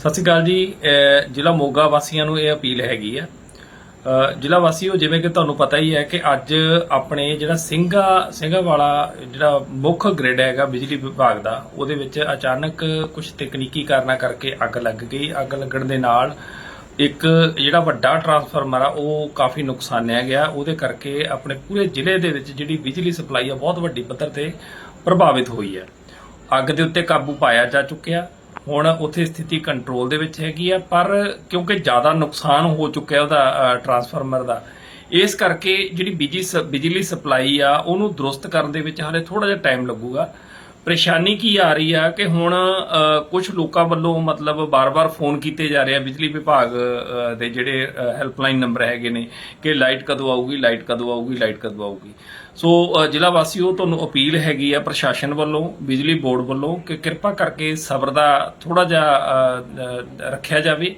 ਸਤਿ ਸ਼੍ਰੀ ਅਕਾਲ ਜੀ ਜ਼ਿਲ੍ਹਾ ਮੋਗਾ ਵਾਸੀਆਂ ਨੂੰ ਇਹ ਅਪੀਲ ਹੈਗੀ ਆ। ਅਹ, ਜ਼ਿਲ੍ਹਾ ਵਾਸੀਓ, ਜਿਵੇਂ ਕਿ ਤੁਹਾਨੂੰ ਪਤਾ ਹੀ ਹੈ ਕਿ ਅੱਜ ਆਪਣੇ ਜਿਹੜਾ ਸਿੰਘਾ ਸਿੰਘਾ ਵਾਲਾ ਜਿਹੜਾ ਮੁੱਖ ਗ੍ਰਿਡ ਹੈਗਾ ਬਿਜਲੀ ਵਿਭਾਗ ਦਾ, ਉਹਦੇ ਵਿੱਚ ਅਚਾਨਕ ਕੁਝ ਤਕਨੀਕੀ ਕਾਰਨਾਂ ਕਰਕੇ ਅੱਗ ਲੱਗ ਗਈ। ਅੱਗ ਲੱਗਣ ਦੇ ਨਾਲ ਇੱਕ ਜਿਹੜਾ ਵੱਡਾ ਟਰਾਂਸਫਾਰਮਰ ਆ, ਉਹ ਕਾਫੀ ਨੁਕਸਾਨਿਆ ਗਿਆ। ਉਹਦੇ ਕਰਕੇ ਆਪਣੇ ਪੂਰੇ ਜ਼ਿਲ੍ਹੇ ਦੇ ਵਿੱਚ ਜਿਹੜੀ ਬਿਜਲੀ ਸਪਲਾਈ ਆ, ਬਹੁਤ ਵੱਡੀ ਪੱਧਰ ਤੇ ਪ੍ਰਭਾਵਿਤ ਹੋਈ ਹੈ ਅੱਗ ਦੇ ਉੱਤੇ ਕਾਬੂ ਪਾਇਆ ਜਾ ਚੁੱਕਿਆ। ਹੁਣ ਉੱਥੇ ਸਥਿਤੀ ਕੰਟਰੋਲ ਦੇ ਵਿੱਚ ਹੈਗੀ ਆ, ਪਰ ਕਿਉਂਕਿ ਜ਼ਿਆਦਾ ਨੁਕਸਾਨ ਹੋ ਚੁੱਕਿਆ ਉਹਦਾ ਟਰਾਂਸਫਾਰਮਰ ਦਾ, ਇਸ ਕਰਕੇ ਜਿਹੜੀ ਬਿਜ਼ੀ ਸ- ਬਿਜਲੀ ਸਪਲਾਈ ਆ, ਉਹਨੂੰ ਦਰੁਸਤ ਕਰਨ ਦੇ ਵਿੱਚ ਹਾਲੇ ਥੋੜਾ ਜਿਹਾ ਟਾਈਮ ਲੱਗੂਗਾ। ਪਰੇਸ਼ਾਨੀ ਕੀ ਆ ਰਹੀ ਆ ਕਿ ਹੁਣ ਕੁਝ ਲੋਕਾਂ ਵੱਲੋਂ ਮਤਲਬ ਬਾਰ-ਬਾਰ ਫੋਨ ਕੀਤੇ ਜਾ ਰਹੇ ਆ ਬਿਜਲੀ ਵਿਭਾਗ ਦੇ ਜਿਹੜੇ ਹੈਲਪਲਾਈਨ ਨੰਬਰ ਹੈਗੇ ਨੇ ਕਿ ਲਾਈਟ ਕਦੋਂ ਆਊਗੀ ਲਾਈਟ ਕਦੋਂ ਆਊਗੀ ਲਾਈਟ ਕਦੋਂ ਆਊਗੀ। ਸੋ ਅ, ਜ਼ਿਲ੍ਹਾ ਵਾਸੀਓ ਤੁਹਾਨੂੰ ਅਪੀਲ ਹੈਗੀ ਆ ਪ੍ਰਸ਼ਾਸਨ ਵੱਲੋਂ ਬਿਜਲੀ ਬੋਰਡ ਵੱਲੋਂ ਕਿ ਕਿਰਪਾ ਕਰਕੇ ਸਬਰ ਦਾ ਥੋੜਾ ਜਿਹਾ ਰੱਖਿਆ ਜਾਵੇ।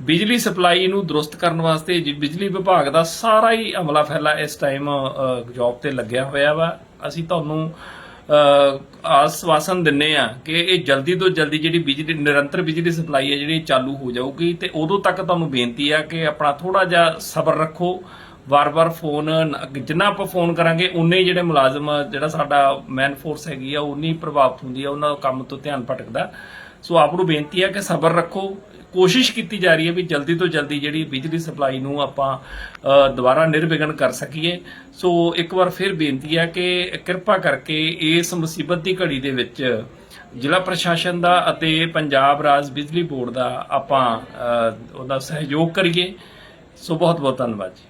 ਬਿਜਲੀ ਸਪਲਾਈ ਨੂੰ ਦਰੁਸਤ ਕਰਨ ਵਾਸਤੇ ਜੀ ਬਿਜਲੀ ਵਿਭਾਗ ਦਾ ਸਾਰਾ ਹੀ ਅਮਲਾ ਫੈਲਾ ਇਸ ਟਾਈਮ ਜੌਬ ਤੇ ਲੱਗਿਆ ਹੋਇਆ ਵਾ। ਅਸੀਂ ਤੁਹਾਨੂੰ ਆਸਵਾਸਨ ਦਿੰਨੇ ਆ ਕਿ ਇਹ ਜਲਦੀ ਤੋਂ ਜਲਦੀ ਜਿਹੜੀ ਬਿਜਲੀ, ਨਿਰੰਤਰ ਬਿਜਲੀ ਸਪਲਾਈ ਹੈ ਜਿਹੜੀ ਚਾਲੂ ਹੋ ਜਾਊਗੀ ਤੇ ਉਦੋਂ ਤੱਕ ਤੁਹਾਨੂੰ ਬੇਨਤੀ ਆ ਕਿ ਆਪਣਾ ਥੋੜਾ ਜਿਹਾ ਸਬਰ ਰੱਖੋ। ਵਾਰ-ਵਾਰ ਫੋਨ ਜਿੰਨਾ ਆਪਾਂ ਫੋਨ ਕਰਾਂਗੇ, ਉਨੇ ਹੀ ਜਿਹੜੇ ਮੁਲਾਜ਼ਮ, ਜਿਹੜਾ ਸਾਡਾ ਮੈਨ ਫੋਰਸ ਹੈਗੀ ਆ, ਉਨੀ ਪ੍ਰਭਾਵਿਤ ਹੁੰਦੀ ਆ, ਉਹਨਾਂ ਦਾ ਕੰਮ ਤੋਂ ਧਿਆਨ ਭਟਕਦਾ। ਸੋ ਆਪ ਨੂੰ ਬੇਨਤੀ ਆ ਕਿ ਸਬਰ ਰੱਖੋ ਕੋਸ਼ਿਸ਼ ਕੀਤੀ ਜਾ ਰਹੀ ਹੈ ਵੀ ਜਲਦੀ ਤੋਂ ਜਲਦੀ ਜਿਹੜੀ ਬਿਜਲੀ ਸਪਲਾਈ ਨੂੰ ਆਪਾਂ ਦੁਬਾਰਾ ਨਿਰਵਿਘਨ ਕਰ ਸਕੀਏ। ਸੋ ਇੱਕ ਵਾਰ ਫਿਰ ਬੇਨਤੀ ਹੈ ਕਿ ਕਿਰਪਾ ਕਰਕੇ ਇਸ ਮੁਸੀਬਤ ਦੀ ਘੜੀ ਦੇ ਵਿੱਚ ਜ਼ਿਲ੍ਹਾ ਪ੍ਰਸ਼ਾਸਨ ਦਾ ਅਤੇ ਪੰਜਾਬ ਰਾਜ ਬਿਜਲੀ ਬੋਰਡ ਦਾ ਆਪਾਂ ਉਹਦਾ ਸਹਿਯੋਗ ਕਰੀਏ। ਸੋ ਬਹੁਤ ਬਹੁਤ ਧੰਨਵਾਦ ਜੀ।